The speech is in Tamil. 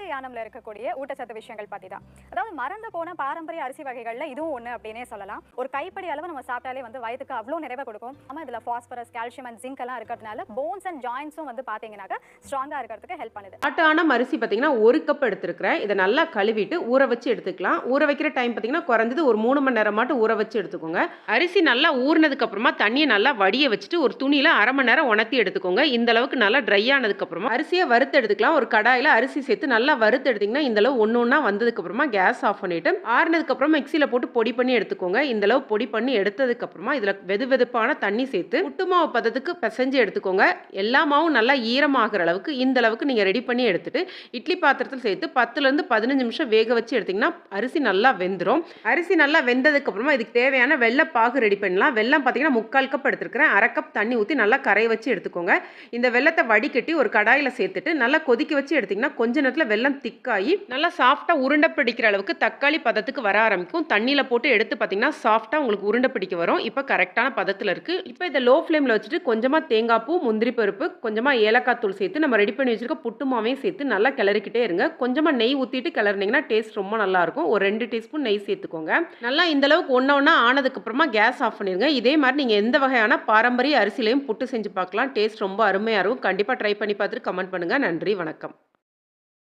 காட்டு யானம்ல இருக்கக்கூடிய ஊட்டச்சத்து விஷயங்கள் பத்தி தான் அதாவது மறந்து போன பாரம்பரிய அரிசி வகைகள்ல இதுவும் ஒண்ணு அப்படின்னே சொல்லலாம். ஒரு கைப்படி அளவு நம்ம சாப்பிட்டாலே வந்து வயதுக்கு அவ்வளோ நிறைவை கொடுக்கும். ஆமா இதுல பாஸ்பரஸ் கால்சியம் அண்ட் ஜிங்க் எல்லாம் இருக்கிறதுனால போன்ஸ் அண்ட் ஜாயின்ஸும் வந்து பாத்தீங்கன்னாக்கா ஸ்ட்ராங்கா இருக்கிறதுக்கு ஹெல்ப் பண்ணுது. ஆட்டான அரிசி பார்த்தீங்கன்னா ஒரு கப் எடுத்துருக்கிறேன். இதை நல்லா கழுவிட்டு ஊற வச்சு எடுத்துக்கலாம். ஊற வைக்கிற டைம் பார்த்தீங்கன்னா குறைஞ்சது ஒரு மூணு மணி நேரம் மட்டும் ஊற வச்சு எடுத்துக்கோங்க. அரிசி நல்லா ஊறினதுக்கு அப்புறமா தண்ணியை நல்லா வடிய வச்சுட்டு ஒரு துணியில் அரை மணி நேரம் உணர்த்தி எடுத்துக்கோங்க. இந்த அளவுக்கு நல்லா ட்ரை ஆனதுக்கு அப்புறமா அரிசியை வறுத்து எடுத்துக்கலாம். ஒரு கடாயில் அரிசி சேர்த்து நல்லா வறுத்து எடுத்தீங்கன்னா இந்தளவு ஒன்று ஒன்றா வந்ததுக்கு அப்புறமா கேஸ் ஆஃப் பண்ணிவிட்டு ஆறுனதுக்கு அப்புறம் மிக்சியில் போட்டு பொடி பண்ணி எடுத்துக்கோங்க. இந்த அளவு பொடி பண்ணி எடுத்ததுக்கு அப்புறமா இதில் வெது வெதுப்பான தண்ணி சேர்த்து புட்டு மாவு பதத்துக்கு பிசைஞ்சு எடுத்துக்கோங்க. எல்லா மாவும் நல்லா ஈரமாகிற அளவுக்கு இந்த அளவுக்கு நீங்கள் ரெடி பண்ணி எடுத்துட்டு இட்லி பாத்திரத்தில் சேர்த்து பத்துலேருந்து பதினஞ்சு நிமிஷம் வேக வச்சு எடுத்தீங்கன்னா அரிசி நல்லா வெந்துடும் அரிசி நல்லா வெந்ததுக்கு அப்புறமா இதுக்கு தேவையான வெள்ளப்பாகு ரெடி பண்ணலாம். வெள்ளம் பார்த்தீங்கன்னா முக்கால் கப் எடுத்துருக்கிறேன். அரை கப் தண்ணி ஊற்றி நல்லா கரைய வச்சு எடுத்துக்கோங்க. இந்த வெள்ளத்தை வடிகட்டி ஒரு கடாயில் சேர்த்துட்டு நல்லா கொதிக்க வச்சு எடுத்தீங்கன்னா கொஞ்ச நேரத்தில் வெள்ளம் திக்காகி நல்லா சாஃப்டாக உருண்டை பிடிக்கிற அளவுக்கு தக்காளி பதத்துக்கு வர ஆரம்பிக்கும். தண்ணியில் போட்டு எடுத்து பார்த்தீங்கன்னா சாஃப்டாக உங்களுக்கு உருண்டை பிடிக்க வரும். இப்போ கரெக்டான பதத்தில் இருக்குது இப்போ இதை லோ ஃப்ளேமில் வச்சுட்டு கொஞ்சமாக தேங்காய் பூ முந்திரி பருப்பு கொஞ்சமாக ஏலக்காய் தூள் சேர்த்து நம்ம ரெடி பண்ணி வச்சுருக்க புட்டு மாவையும் சேர்த்து நல்லா கிளறிக்கிட்டே இருங்க. கொஞ்சமாக நெய் ஊற்றிட்டு கிளறினீங்கன்னா டேஸ்ட் ரொம்ப நல்லாயிருக்கும் ஒரு ரெண்டு டீஸ்பூன் நெய் சேர்த்துக்கோங்க. நல்லா இந்த அளவுக்கு ஒன்று ஒன்றா ஆனதுக்கப்புறமா கேஸ் ஆஃப் பண்ணிடுங்க இதே மாதிரி நீங்கள் எந்த வகையான பாரம்பரிய அரிசிலையும் புட்டு செஞ்சு பார்க்கலாம் டேஸ்ட் ரொம்ப அருமையாக இருக்கும். கண்டிப்பாக ட்ரை பண்ணி பார்த்துட்டு கமெண்ட் பண்ணுங்கள் நன்றி வணக்கம்.